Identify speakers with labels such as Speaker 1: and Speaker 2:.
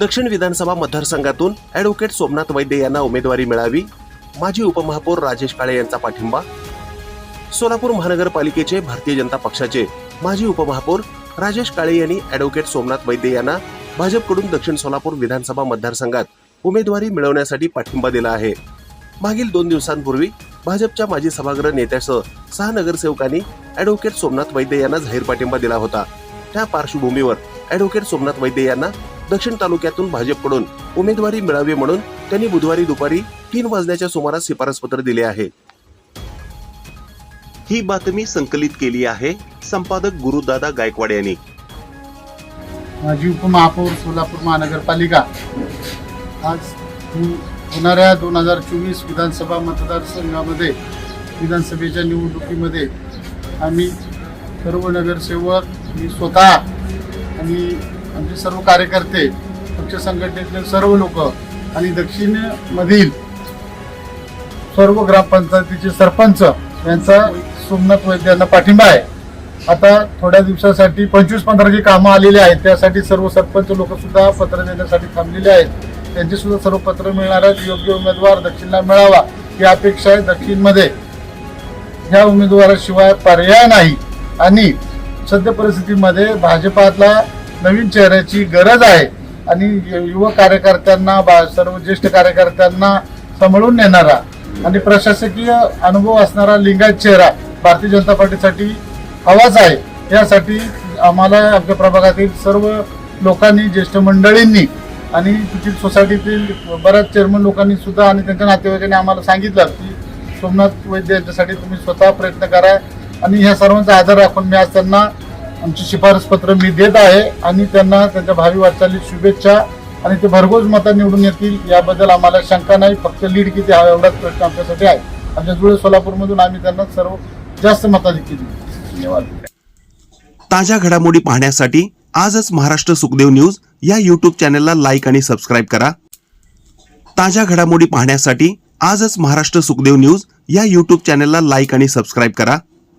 Speaker 1: दक्षिण विधानसभा मतदारसंघातून ऍडव्होकेट सोमनाथ वैद्य यांना उमेदवारी मिळावी माजी उपमहापौर राजेश काळे यांचा पाठिंबा सोलापूर महानगरपालिकेचे भारतीय जनता पक्षाचे माजी उपमहापौर राजेश काळे यांनी ऍडव्होकेट सोमनाथ वैद्य यांना भाजपकडून दक्षिण सोलापूर विधानसभा मतदारसंघात उमेदवारी मिळवण्यासाठी पाठिंबा दिला आहे. मागील दोन दिवसांपूर्वी भाजपच्या माजी सभागृह नेत्यासह सहा नगरसेवकांनी ऍडव्होकेट सोमनाथ वैद्य यांना जाहीर पाठिंबा दिला होता. त्या पार्श्वभूमीवर ऍडव्होकेट सोमनाथ वैद्य यांना दक्षिण तालुक्यातून भाजपकडून उमेदवारी मिळावी म्हणून त्यांनी बुधवारी दुपारी तीन वाजण्याच्या सुमारास शिफारस पत्र दिले आहे. ही बातमी संकलित केली आहे संपादक गुरुदादा गायकवाड यांनी.
Speaker 2: माजी उपमहापौर सोलापूर महानगरपालिका. आज होणाऱ्या दोन हजार चोवीस विधानसभा मतदारसंघामध्ये विधानसभेच्या निवडणुकीमध्ये आम्ही सर्व नगरसेवक मी स्वतः आणि आमचे सर्व कार्यकर्ते पक्ष संघटनेतले सर्व लोक आणि दक्षिणमधील सर्व ग्रामपंचायतीचे सरपंच यांचा सोमनाथ वैद्य यांना पाठिंबा आहे. आता थोड्या दिवसासाठी पंचवीस पंधराची कामं आलेली आहेत. त्यासाठी सर्व सरपंच लोक सुद्धा पत्र देण्यासाठी थांबलेले आहेत. त्यांचे सुद्धा सर्व पत्र मिळणार आहेत. योग्य उमेदवार दक्षिणला मिळावा ही अपेक्षा आहे दक्षिणमध्ये. ह्या उमेदवाराशिवाय पर्याय नाही. आणि सद्य परिस्थितीमध्ये भाजपातला नवीन चेहऱ्याची गरज आहे आणि युवक कार्यकर्त्यांना बा- सर्व ज्येष्ठ कार्यकर्त्यांना सांभाळून नेणारा आणि प्रशासकीय अनुभव असणारा लिंगायत चेहरा भारतीय जनता पार्टीसाठी हवाच आहे. यासाठी आम्हाला आमच्या प्रभागातील सर्व लोकांनी ज्येष्ठ मंडळींनी आणि तिथील सोसायटीतील बऱ्याच चेअरमन लोकांनी सुद्धा आणि त्यांच्या नातेवाईकांनी आम्हाला सांगितलं की सोमनाथ वैद्य यांच्यासाठी तुम्ही स्वतः प्रयत्न करा आणि ह्या सर्वांचा आदर राखून मी आज त्यांना आमची शिफारस पत्र मी देत आहे आणि त्यांना त्यांच्या भावी वाटचालीत शुभेच्छा आणि ते भरघोस मतं निवडून येतील याबद्दल आम्हाला शंका नाही. फक्त लीड किती हवा एवढाच प्रश्न आमच्यासाठी आहे. आमच्या जुळे सोलापूरमधून आम्ही त्यांना सर्व जास्त मताधिक्य दिली धन्यवाद.
Speaker 1: ताज्या घडामोडी पाहण्यासाठी आजच महाराष्ट्र सुखदेव न्यूज या यूट्यूब चॅनलला लाईक आणि सबस्क्राईब करा. ताज्या घडामोडी पाहण्यासाठी आजच महाराष्ट्र सुखदेव न्यूज या यूट्यूब चॅनलला लाईक आणि सबस्क्राईब करा.